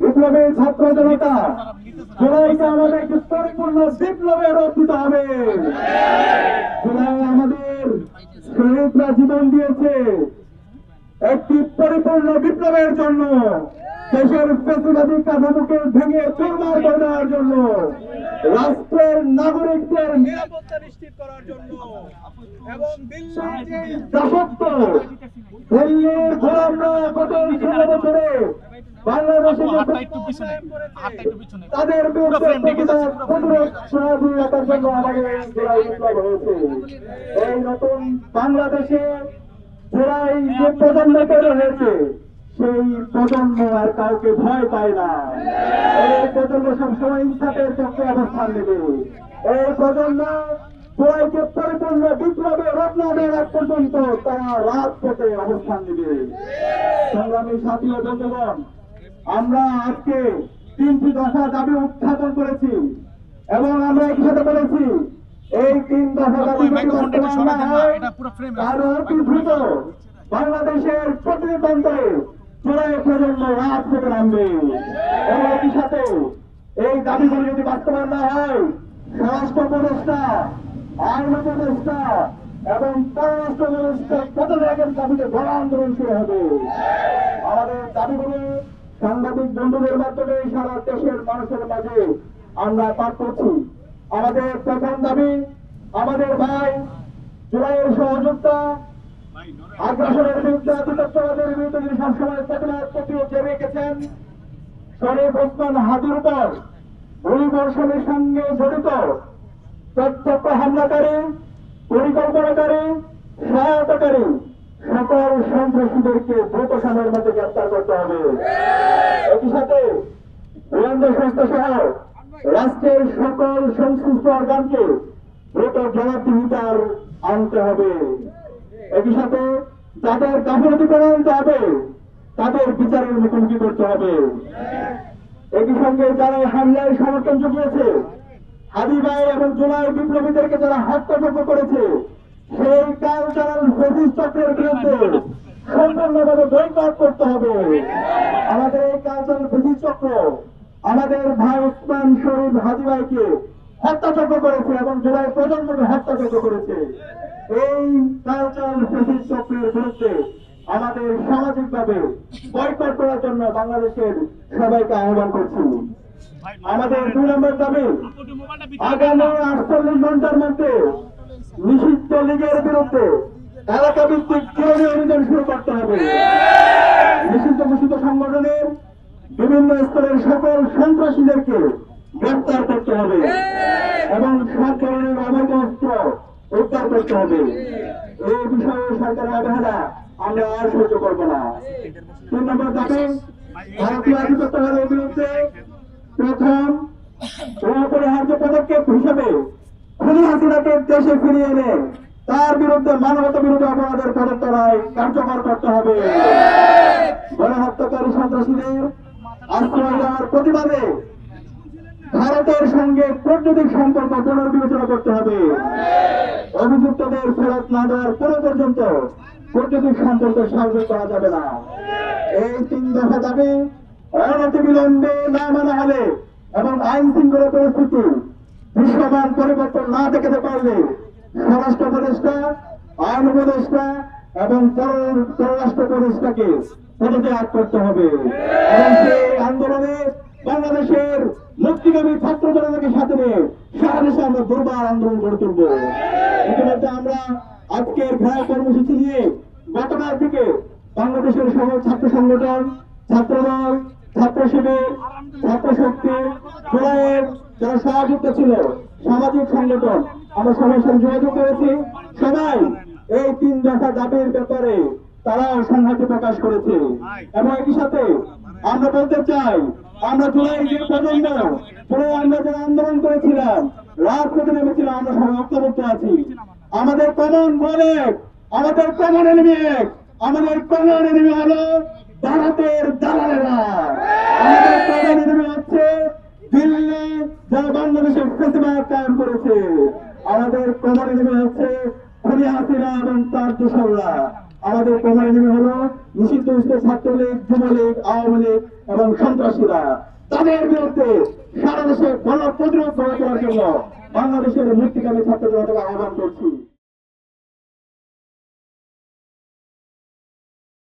বিপ্লবী ছাত্র জনতা জুলাইকে আমাদের একটি পরিপূর্ণ বিপ্লবের রূপ দিতে হবে জুলাই আমাদের শহীদরা জীবন দিয়েছে একটি পরিপূর্ণ বিপ্লবের জন্য দেশের ফেসিবাদী কাঠামোকে ভেঙে চুরমার করে দেওয়ার জন্য রাষ্ট্রের নাগরিকদের নিরাপত্তা নিশ্চিত করার জন্য এবং দিল্লির যে দাসত্ব দিল্লির গোলামরা গত ষোলো বছরে। তাদের এই নতুন বাংলাদেশে জেলায় যে প্রজন্ম তৈরি হয়েছে সেই প্রজন্ম আর কাউকে ভয় পায় না। এই প্রজন্ম সবসময় ইনসাফের পক্ষে অবস্থান নেবে। এই প্রজন্ম জোড়াইকে পরিপূর্ণ বিপ্লবে রত্ন পর্যন্ত তারা রাত পথে অবস্থান নেবে। সংগ্রামী সাথী ও বন্ধুগণ আমরা আজকে তিনটি দফা দাবি উত্থাপন করেছি এবং আমরা একই বলেছি এই তিন দফা দাবি যদি মাইক্রোফোনটা একটু বাস্তবায়ন সরাই না দেন না, এটা পুরো frame এ তাহলে অতি দ্রুত বাংলাদেশের প্রতিটি প্রান্তে চোরাই প্রজন্ম রাত নামবে। এবং একই সাথে এই দাবিগুলি যদি বাস্তবায়ন না হয় স্বরাষ্ট্র উপদেষ্টা আইন উপদেষ্টা এবং পররাষ্ট্র গণ আন্দোলন শুরু হবে। আমাদের দাবিগুলো সাংবাদিক বন্ধুদের মাধ্যমে সারা দেশের মানুষের মাঝে আমরা পাঠ করছি। আমাদের প্রথম দাবি, আমাদের ভাই, জুলাইয়ের সহযোগিতা আগ্রাসনের বিরুদ্ধে আধিপত্যবাদের বিরুদ্ধে তিনি সবসময় প্রতিবাদ প্রতিরোধ জানিয়ে রেখেছেন শরীফ ওসমান হাদির উপর। গুলিবর্ষণের সঙ্গে জড়িত প্রত্যক্ষ হামলাকারী পরিকল্পনাকারী সহায়তাকারী সকল সন্ত্রাসীদেরকে দ্রুত সময়ের মধ্যে গ্রেপ্তার করতে হবে। একই সাথে গোয়েন্দা সংস্থা সহ রাষ্ট্রের সকল সংশ্লিষ্ট অর্গানকে দ্রুত জবাবদিহিতার আনতে হবে। একই সাথে যাদের গাফলতি প্রমাণিত হবে তাদের বিচারের মুখোমুখি করতে হবে। একই সঙ্গে যারা হামলায় সমর্থন জুগিয়েছে হাবিবাই এবং জুলাই বিপ্লবীদেরকে যারা হত্যাযজ্ঞ করেছে, সেই কালচারাল ফেসিস চক্রের বিরুদ্ধে সম্পূর্ণভাবে বৈকট করতে হবে। আমাদের এই কালচারাল ফেসিস চক্র আমাদের ভাই উসমান শরীফ হাজিবাইকে হত্যাযজ্ঞ করেছে এবং জুলাই প্রজন্মকে হত্যাযজ্ঞ করেছে। এই কালচারাল ফেসিস চক্রের বিরুদ্ধে আমাদের সামাজিকভাবে বয়কট করার জন্য বাংলাদেশের সবাইকে আহ্বান করছি। আমাদের দুই নম্বর দাবি, আগামী আটচল্লিশ ঘণ্টার মধ্যে নিষিদ্ধ লীগের বিরুদ্ধে এলাকা ভিত্তিক জরুরি অভিযান শুরু করতে হবে। নিষিদ্ধ ঘোষিত সংগঠনের বিভিন্ন স্তরের সকল সন্ত্রাসীদেরকে গ্রেপ্তার করতে হবে এবং সব ধরনের অবৈধ অস্ত্র উদ্ধার করতে হবে। এই বিষয়ে সরকারের অবহেলা আমরা আর সহ্য করব না। তিন নম্বর দাবি, ভারতীয় আধিপত্যবাদের প্রথম অপরিহার্য পদক্ষেপ হিসেবে খুনি হাসিনাকে দেশে ফিরিয়ে এনে তার বিরুদ্ধে মানবতা বিরোধী অপরাধের পদত্তরায় কার্যকর করতে হবে। গণহত্যাকারী সন্ত্রাসীদের আশ্রয় দেওয়ার প্রতিবাদে ভারতের সঙ্গে কূটনৈতিক সম্পর্ক পুনর্বিবেচনা করতে হবে। অভিযুক্তদের ফেরত না দেওয়ার পুরো পর্যন্ত কূটনৈতিক সম্পর্ক স্বাভাবিক করা যাবে না। এই তিন দফা দাবি অনতি বিলম্বে না মানা হলে এবং আইন শৃঙ্খলা পরিস্থিতি দৃশ্যমান পরিবর্তন না দেখাতে পারলে স্বরাষ্ট্র উপদেষ্টা, আইন উপদেষ্টা এবং পররাষ্ট্র উপদেষ্টাকে পদত্যাগ করতে হবে। এবং সেই আন্দোলনে বাংলাদেশের মুক্তিগামী ছাত্র জনতাকে সাথে নিয়ে সারা দেশে আমরা দুর্বার আন্দোলন গড়ে তুলব। ইতিমধ্যে আমরা আজকের ঘেরাও কর্মসূচি নিয়ে গতকাল থেকে বাংলাদেশের সকল ছাত্র সংগঠন, ছাত্রদল ছাত্র শিবির ছাত্র শক্তি জুলাইয়ের যারা সহযুক্ত ছিল, সামাজিক সংগঠন, আমরা সবার সাথে যোগাযোগ করেছি। সবাই এই তিন দফা দাবির ব্যাপারে তারাও সংহতি প্রকাশ করেছে। এবং একই সাথে আমরা বলতে চাই, আমরা জুলাই যে প্রজন্ম পুরো আমরা যারা আন্দোলন করেছিলাম, রাত পথে নেমেছিলাম আমরা সবাই ঐক্যবদ্ধ আছি। আমাদের কমন বলে আমাদের কমন এনিমি এক, আমাদের কমন এনিমি হলো ভারতের দালালেরা আমাদের কমন এনিমি হচ্ছে দিল্লি যারা বাংলাদেশের ফেসিবাদ কায়েম করেছে আমাদের কমন এনিমি এবং তার দোসররা আমাদের প্রমাণে নেমে হলো নিষিদ্ধ ছাত্রলীগ, যুবলীগ, আওয়ামী লীগ এবং সন্ত্রাসীরা। তাদের বিরুদ্ধে সারা দেশে প্রতিরোধ জন্য বাংলাদেশের মুক্তিকামী ছাত্র জনতাকে আহ্বান করছি।